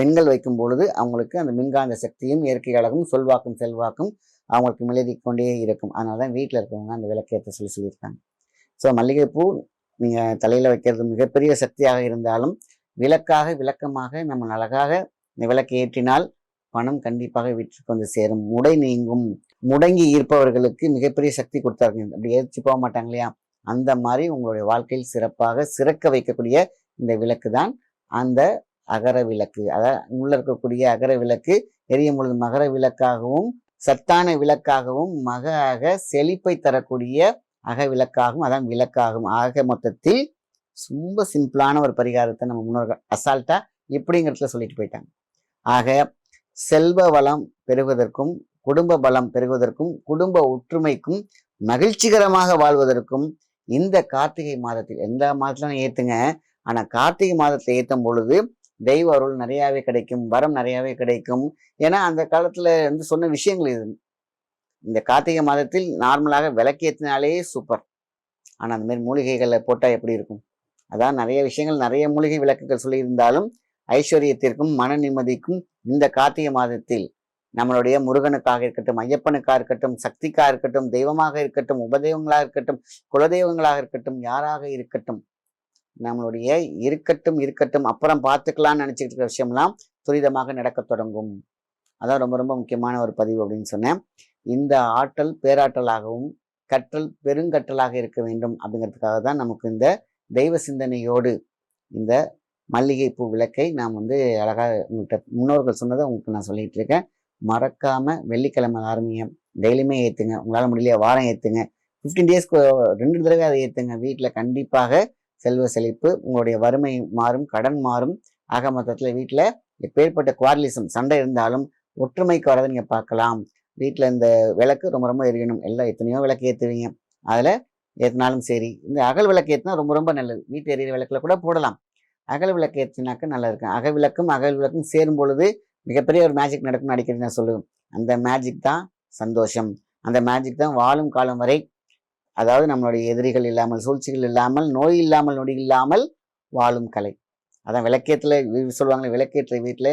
பெண்கள் வைக்கும் பொழுது அவங்களுக்கு அந்த மின்காந்த சக்தியும் இயற்கை அழகும் சொல்வாக்கும் செல்வாக்கும் அவங்களுக்கு மிளதி கொண்டே இருக்கும். அதனால தான் வீட்டில் இருக்கிறவங்க அந்த விளக்கேற்ற சொல்லி சொல்லியிருக்காங்க. ஸோ மல்லிகைப்பூ நீங்கள் தலையில் வைக்கிறது மிகப்பெரிய சக்தியாக இருந்தாலும் விளக்காக விளக்கமாக நம்ம அழகாக இந்த விளக்கு ஏற்றினால் பணம் கண்டிப்பாக வீட்டுக்கு வந்து சேரும். முடை நீங்கும். முடங்கி இருப்பவர்களுக்கு மிகப்பெரிய சக்தி கொடுத்தாருங்க அப்படி ஏற்றி போக மாட்டாங்க இல்லையா? அந்த மாதிரி உங்களுடைய வாழ்க்கையில் சிறப்பாக சிறக்க வைக்கக்கூடிய இந்த விளக்கு தான் அந்த அகர விளக்கு. அதாவது உள்ள இருக்கக்கூடிய அகர விளக்கு எரியும் பொழுது மகர விளக்காகவும் சத்தான விளக்காகவும் மக அக செழிப்பை தரக்கூடிய அக விளக்காகவும் அதான் விளக்காகும். ஆக மொத்தத்தில் ரொம்ப சிம்பிளான ஒரு பரிகாரத்தை நம்ம முன்னோர்கள் அசால்ட்டா இப்படிங்கிறதுல சொல்லிட்டு போயிட்டாங்க. ஆக செல்வ வளம் பெறுவதற்கும் குடும்ப பலம் பெறுவதற்கும் குடும்ப ஒற்றுமைக்கும் மகிழ்ச்சிகரமாக வாழ்வதற்கும் இந்த கார்த்திகை மாதத்தில் எந்த மாதத்துல ஏத்துங்க. ஆனா கார்த்திகை மாதத்தை ஏத்தும் பொழுது தெய்வ அருள் நிறையாவே கிடைக்கும் வரம் நிறையாவே கிடைக்கும். ஏன்னா அந்த காலத்துல வந்து சொன்ன விஷயங்கள் இது. இந்த கார்த்திகை மாதத்தில் நார்மலாக விளக்கியத்தினாலே சூப்பர் ஆனா அந்த மாதிரி மூலிகைகளை போட்டா எப்படி இருக்கும்? அதான் நிறைய விஷயங்கள் நிறைய மூலிகை விளக்குகள் சொல்லியிருந்தாலும் ஐஸ்வர்யத்திற்கும் மன நிம்மதிக்கும் இந்த கார்த்திகை மாதத்தில் நம்மளுடைய முருகனுக்காக இருக்கட்டும் ஐயப்பனுக்காக இருக்கட்டும் சக்திக்காக இருக்கட்டும் தெய்வமாக இருக்கட்டும் உபதெய்வங்களாக இருக்கட்டும் குலதெய்வங்களாக இருக்கட்டும் யாராக இருக்கட்டும் நம்மளுடைய இருக்கட்டும் இருக்கட்டும் அப்புறம் பார்த்துக்கலாம்னு நினச்சிக்கிட்டு இருக்கிற விஷயம்லாம் துரிதமாக நடக்க தொடங்கும். அதான் ரொம்ப ரொம்ப முக்கியமான ஒரு பதிவு அப்படின்னு சொன்னேன். இந்த ஆற்றல் பேராற்றலாகவும் கற்றல் பெருங்கற்றலாக இருக்க வேண்டும் அப்படிங்கிறதுக்காக தான் நமக்கு இந்த தெய்வ சிந்தனையோடு இந்த மல்லிகை பூ விளக்கை நாம் வந்து அழகாக உங்கள்கிட்ட முன்னோர்கள் சொன்னதை உங்களுக்கு நான் சொல்லிட்டு இருக்கேன். மறக்காம வெள்ளிக்கிழமை ஆரம்பிங்க. டெய்லியுமே ஏற்றுங்க உங்களால் முடியலையா? வாரம் ஏற்றுங்க ஃபிஃப்டீன் டேஸ்க்கு ரெண்டு தடவை அதை ஏற்றுங்க வீட்டில் கண்டிப்பாக செல்வ செழிப்பு உங்களுடைய வறுமை மாறும் கடன் மாறும். ஆக மொத்தத்தில் வீட்டில் எப்பேற்பட்ட குவாரலிசம் சண்டை இருந்தாலும் ஒற்றுமைக்கு வரதை நீங்கள் பார்க்கலாம். வீட்டில் இந்த விளக்கு ரொம்ப ரொம்ப எரியணும். எல்லாம் எத்தனையோ விளக்கு ஏற்றுவீங்க அதில் ஏற்றினாலும் சரி இந்த அகல் விளக்கு ஏற்றினா ரொம்ப ரொம்ப நல்லது. வீட்டு எரியிற விளக்கில் கூட போடலாம். அகல் விளக்கு ஏற்றினாக்க நல்லா இருக்கும். அகல் விளக்கும் அகல் விளக்கும் சேரும் பொழுது மிகப்பெரிய ஒரு மேஜிக் நடக்கும்னு அடிக்கடி நான் சொல்லுவேன். அந்த மேஜிக் தான் சந்தோஷம். அந்த மேஜிக் தான் வாழும் காலம் வரை அதாவது நம்மளுடைய எதிரிகள் இல்லாமல் சூழ்ச்சிகள் இல்லாமல் நோய் இல்லாமல் நொடி இல்லாமல் வாழும் கலை. அதான் விளக்கேற்றில் சொல்லுவாங்களே விளக்கேற்ற வீட்டில்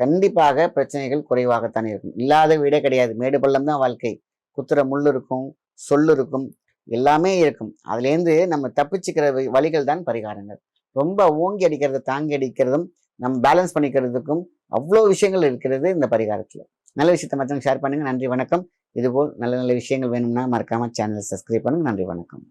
கண்டிப்பாக பிரச்சனைகள் குறைவாகத்தான் இருக்கும். இல்லாத வீடே கிடையாது. மேடு பள்ளம் தான் வாழ்க்கை. குத்துற முள் இருக்கும் சொல்லு இருக்கும் எல்லாமே இருக்கும். அதுலேருந்து நம்ம தப்பிச்சுக்கிற வழிகள் தான் பரிகாரங்கள். ரொம்ப ஓங்கி அடிக்கிறது தாங்கி அடிக்கிறதும் நம்ம பேலன்ஸ் பண்ணிக்கிறதுக்கும் அவ்வளோ விஷயங்கள் இருக்கிறது இந்த பரிகாரத்தில். நல்ல விஷயத்தை மற்றவங்க ஷேர் பண்ணுங்கள் நன்றி வணக்கம். இதுபோல் நல்ல நல்ல விஷயங்கள் வேணும்னா மறக்காமல் சேனல் சப்ஸ்கிரைப் பண்ணுங்கள் நன்றி வணக்கம்.